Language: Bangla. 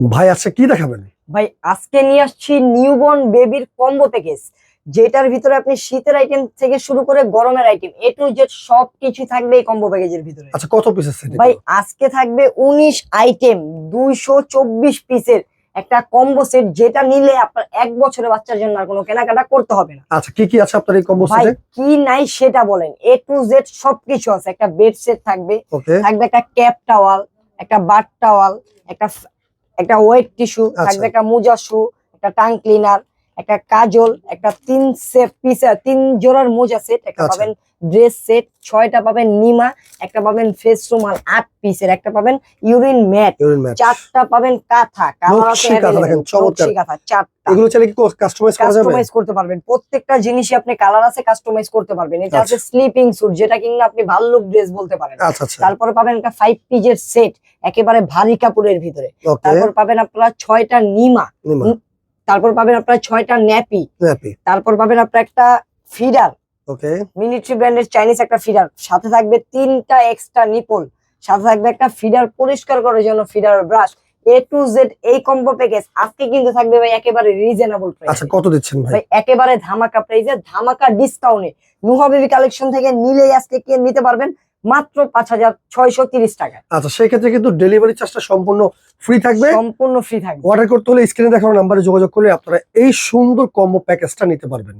ভাই আচ্ছা কি দেখাবেন? ভাই আজকে নিয়ে আসছি নিউবর্ন বেবির কম্বো প্যাকেজ যেটার ভিতরে আপনি শীতের আইটেম থেকে শুরু করে গরমের আইটেম এ টু জেড সব কিছু থাকবে এই কম্বো প্যাকেজের ভিতরে। আচ্ছা কত পিসের সেট ভাই আজকে থাকবে উনিশ আইটেম দুইশো চব্বিশ পিসের একটা কম্বো সেট যেটা নিলে আপনার এক বছরের বাচ্চার জন্য আর কোনো কেনাকাটা করতে হবে না। আচ্ছা কি কি আছে আপনার এই কম্বো ভাই সেটে কি নাই সেটা বলেন। এ টু জেড সবকিছু আছে একটা বেড সেট থাকবে থাকবে একটা ক্যাপ টাওয়াল একটা বাট টাওয়াল একটা একটা ওয়েট টিস্যু আচ্ছা। থাকবে একটা মোজা শু একটা টাং ক্লিনার একটা কাজল একটা তিন সেট পিস তিন জোড়ার মোজা সেট একটা আচ্ছা। পাবেন ড্রেস সেট ছয়টা পাবেন নিমা একটা পাবেন ফেস রুমাল আট পিসের একটা পাবেন ইউরিন ম্যাট চারটা পাবেন কাঁথা চারটা। এগুলো চাইলে কি কাস্টমাইজ করা যাবে? কাস্টমাইজ করতে পারবেন। প্রত্যেকটা জিনিসই আপনি কালার আছে কাস্টমাইজ করতে পারবেন। এটা আছে। স্লিপিং স্যুট যেটা কিনা আপনি ভাল্লুক ড্রেস বলতে পারেন। আচ্ছা আচ্ছা। তারপরে পাবেন একটা ফাইভ পিজের সেট একেবারে ভারী কাপড়ের ভিতরে। তারপর পাবেন আপনারা ছয়টা নিমা। তারপর পাবেন আপনার ছয়টা ন্যাপি। তারপর পাবেন আপনার একটা ফিডার। ওকে। মিলিটারি ব্র্যান্ডের চাইনিজ একটা ফিডার। সাথে থাকবে তিনটা এক্সট্রা নিপল সাথে থাকবে একটা ফিডার পরিষ্কার করার জন্য feeder brush A to Z এই কম্বো প্যাকেজ আজকে কিন্তু থাকবে ভাই একেবারে রিজনেবল প্রাইস আচ্ছা কত দিচ্ছেন ভাই? ভাই একেবারে ধামাকা প্রাইসে ধামাকা ডিসকাউন্টে নুহা বেবি কালেকশন থেকে নিলেই আজকে কে নিতে পারবেন? মাত্র পাঁচ হাজার ছয়শো তিরিশ টাকা। আচ্ছা সেক্ষেত্রে কিন্তু ডেলিভারি চার্জটা সম্পূর্ণ ফ্রি থাকবে। সম্পূর্ণ ফ্রি থাকবে। অর্ডার করতে হলে স্ক্রিনে দেখানো নাম্বারে যোগাযোগ করলে আপনারা এই সুন্দর কম্বো প্যাকেজটা নিতে পারবেন।